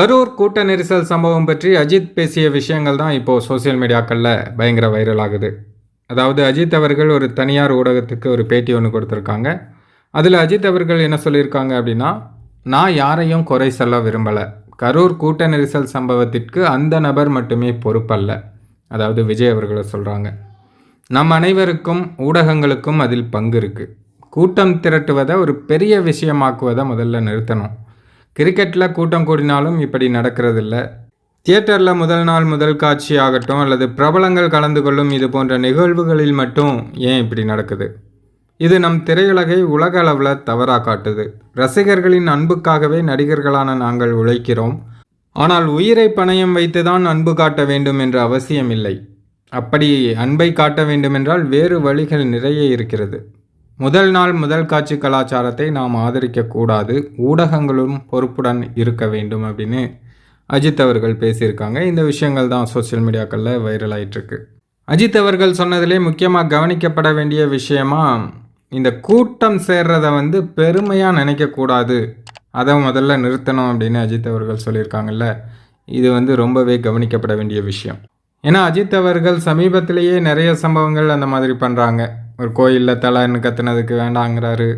கரூர் கூட்ட நெரிசல் சம்பவம் பற்றி அஜித் பேசிய விஷயங்கள் தான் இப்போது சோஷியல் மீடியாக்களில் பயங்கர வைரல் ஆகுது. அதாவது அஜித் அவர்கள் ஒரு தனியார் ஊடகத்துக்கு ஒரு பேட்டி ஒன்று கொடுத்துருக்காங்க. அதில் அஜித் அவர்கள் என்ன சொல்லியிருக்காங்க அப்படின்னா நான் யாரையும் குறை சொல்ல விரும்பலை. கரூர் கூட்ட நெரிசல் சம்பவத்திற்கு அந்த நபர் மட்டுமே பொறுப்பல்ல. அதாவது விஜய் அவர்களை சொல்கிறாங்க நம் அனைவருக்கும் ஊடகங்களுக்கும் அதில் பங்கு இருக்குது கூட்டம் திரட்டுவதை ஒரு பெரிய விஷயமாக்குவதை முதல்ல நிறுத்தணும். கிரிக்கெட்டில் கூட்டம் கூடினாலும் இப்படி நடக்கிறதில்ல. தியேட்டரில் முதல் நாள் முதல் காட்சி ஆகட்டும் அல்லது பிரபலங்கள் கலந்து கொள்ளும் இது போன்ற நிகழ்வுகளில் மட்டும் ஏன் இப்படி நடக்குது? இது நம் திரையுலகை உலக அளவில் தவறாக காட்டுது. ரசிகர்களின் அன்புக்காகவே நடிகர்களான நாங்கள் உழைக்கிறோம். ஆனால் உயிரை பணயம் வைத்து தான் அன்பு காட்ட வேண்டும் என்ற அவசியம் இல்லை அப்படி அன்பை காட்ட வேண்டுமென்றால் வேறு வழிகள் நிறைய இருக்கிறது. முதல் நாள் முதல் காட்சி கலாச்சாரத்தை நாம் ஆதரிக்கக்கூடாது. ஊடகங்களும் பொறுப்புடன் இருக்க வேண்டும் அப்படின்னு அஜித் அவர்கள் பேசியிருக்காங்க. இந்த விஷயங்கள் தான் சோஷியல் மீடியாக்களில் வைரல் ஆயிட்டிருக்கு. அஜித் அவர்கள் சொன்னதிலே முக்கியமாக கவனிக்கப்பட வேண்டிய விஷயமா இந்த கூட்டம் சேர்றதை வந்து பெருமையாக நினைக்கக்கூடாது. அதை முதல்ல நிறுத்தணும் அப்படின்னு அஜித் அவர்கள் சொல்லியிருக்காங்கல்ல. இது வந்து ரொம்பவே கவனிக்கப்பட வேண்டிய விஷயம். ஏன்னா அஜித் அவர்கள் சமீபத்திலேயே நிறைய சம்பவங்கள் அந்த மாதிரி பண்ணுறாங்க ஒரு கோயிலில் தலைன்னு கத்துனதுக்கு வேண்டாங்கிறாரு.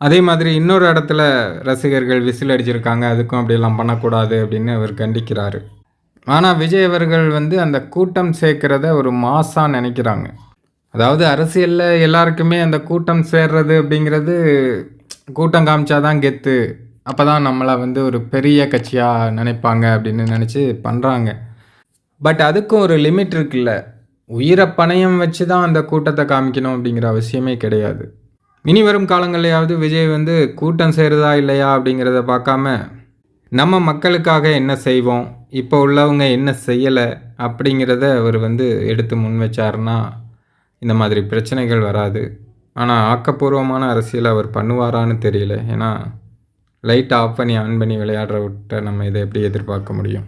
அதே மாதிரி இன்னொரு இடத்துல ரசிகர்கள் விசில் அடிச்சிருக்காங்க அதுக்கும் அப்படியெல்லாம் பண்ணக்கூடாது அப்படின்னு அவர் கண்டிக்கிறாரு. ஆனால் விஜய் அவர்கள் வந்து அந்த கூட்டம் சேர்க்கிறத ஒரு மாசாக நினைக்கிறாங்க. அதாவது அரசியலில் எல்லாருக்குமே அந்த கூட்டம் சேர்றது அப்படிங்கிறது கூட்டம் காமிச்சாதான் கெத்து. அப்போ தான் நம்மளை வந்து ஒரு பெரிய கட்சியாக நினைப்பாங்க அப்படின்னு நினச்சி பண்ணுறாங்க பட் அதுக்கும் ஒரு லிமிட் இருக்குல்ல. உயிரை பணயம் வச்சு தான் அந்த கூட்டத்தை காமிக்கணும் அப்படிங்கிற அவசியமே கிடையாது. இனி வரும் காலங்களையாவது விஜய் வந்து கூட்டம் சேருதா இல்லையா அப்படிங்கிறத பார்க்காம நம்ம மக்களுக்காக என்ன செய்வோம் இப்போ உள்ளவங்க என்ன செய்யலை அப்படிங்கிறத அவர் வந்து எடுத்து முன் வச்சாருன்னா இந்த மாதிரி பிரச்சனைகள் வராது. ஆனால் ஆக்கப்பூர்வமான அரசியல் அவர் பண்ணுவாரான்னு தெரியல. ஏன்னா லைட் ஆஃப் பண்ணி ஆன் பண்ணி விளையாடுற விட்ட நம்ம இதை எப்படி எதிர்பார்க்க முடியும்?